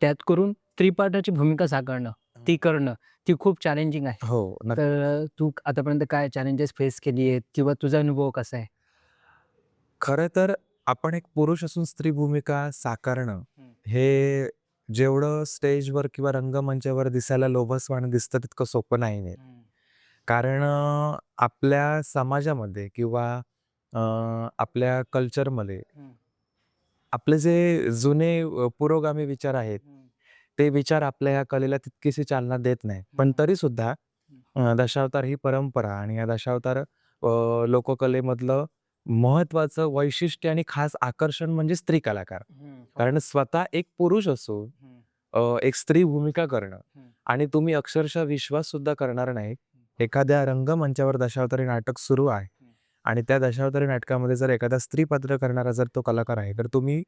त्यात करून स्त्रीपाठाची भूमिका साकारणं, ती करणं, ती खूप चॅलेंजिंग आहे. हो, नक्की. तर तू आतापर्यंत काय चॅलेंजेस फेस केली आहेत किंवा तुझा अनुभव कसा आहे? खरं तर आपण एक पुरुष असून स्त्री भूमिका साकारणं, हं. हे जेवढं स्टेजवर किंवा रंगमंचावर दिसायला लोभसवाणं दिसतं तितकं सोपं नाहीये. कारण अ, आपल्या समाजामध्ये किंवा अ, आपल्या कल्चरमध्ये. आपले जे जुने अ, पुरोगामी विचार आहेत, ते विचार आपल्या या कलेला तितकीशी चालना देत नाहीत. पण हं. तरीसुद्धा अ, दशावतार ही परंपरा आणि या दशावतार अ, लोककलेमधलं महत्त्वाचं वैशिष्ट्य आणि खास आकर्षण म्हणजे स्त्री कलाकार. कारण स्वतः एक पुरुष असून अ, एक स्त्री भूमिका करणं हं. आणि तुम्ही अक्षरशः विश्वाससुद्धा करणार नाही, एखाद्या रंगमंचावर दशावतारी नाटक सुरू आहे हं. आणि त्या दशावतारी नाटकामध्ये जर एखादा स्त्री पात्र करणारा जर तो कलाकार आहे, तर तुम्ही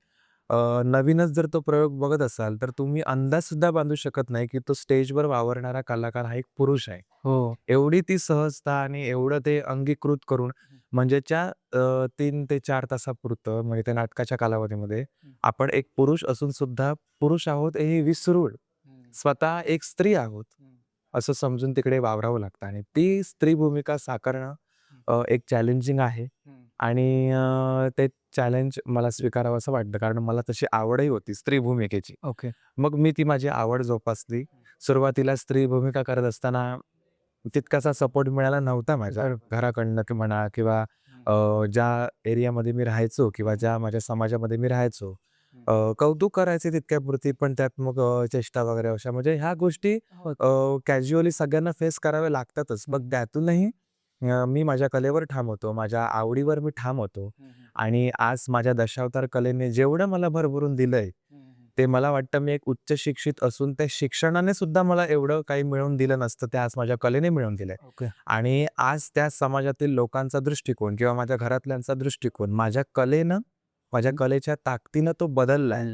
नवीनच जर तो प्रयोग बघत असाल, तर तुम्ही अंदाजसुद्धा बांधू शकत नाही, की तो स्टेजवर वावरणारा कलाकार हा एक पुरुष आहे. हो. एवढी ती सहजता आणि एवढं ते अंगीकृत करून म्हणजे त्या 3 ते 4 तासापुरतं म्हणजे त्या नाटकाच्या कालावधीमध्ये आपण एक पुरुष असून सुद्धा पुरुष आहोत हे विसरून स्वतः एक स्त्री आहोत, असं समजून तिकडे वावरावं लागतं आणि ती स्त्री भूमिका साकारणं अ, एक चॅलेंजिंग आहे आणि अ, ते चॅलेंज मला स्वीकारावंसं वाटतं. कारण मला तशी आवडही होती स्त्री भूमिकेची. ओके. मग मी ती माझी आवड जोपासली. सुरुवातीला स्त्री भूमिका करत असताना तितकासा सपोर्ट मिळाला नव्हता माझ्या बरोबर. घराकडनं की म्हणा किंवा अ, ज्या एरियामध्ये मी राहायचो किंवा ज्या माझ्या समाजामध्ये मी राहायचो. अ, कौतुक करायचे तितक्यापुरती, पण त्यात मग अ, चेष्टा वगैरे अशा म्हणजे ह्या गोष्टी हो. अ, कॅज्युअली सगळ्यांना फेस कराव्या लागतातच. मग त्यातूनही अ, मी माझ्या कलेवर ठाम होतो. माझ्या आवडीवर मी ठाम होतो आणि आज माझ्या दशावतार कलेने जेवढं मला भरभरून दिलंय, ते मला वाटतं मी एक उच्च शिक्षित असून त्या शिक्षणाने सुद्धा मला एवढं काही मिळवून दिलं नसतं, ते आज माझ्या कलेने मिळवून दिलंय. ओके. आणि आज त्या समाजातील लोकांचा दृष्टिकोन किंवा माझ्या घरातल्यांचा दृष्टिकोन माझ्या कलेनं, माझ्या हं. कलेच्या ताकदीनं तो बदललाय.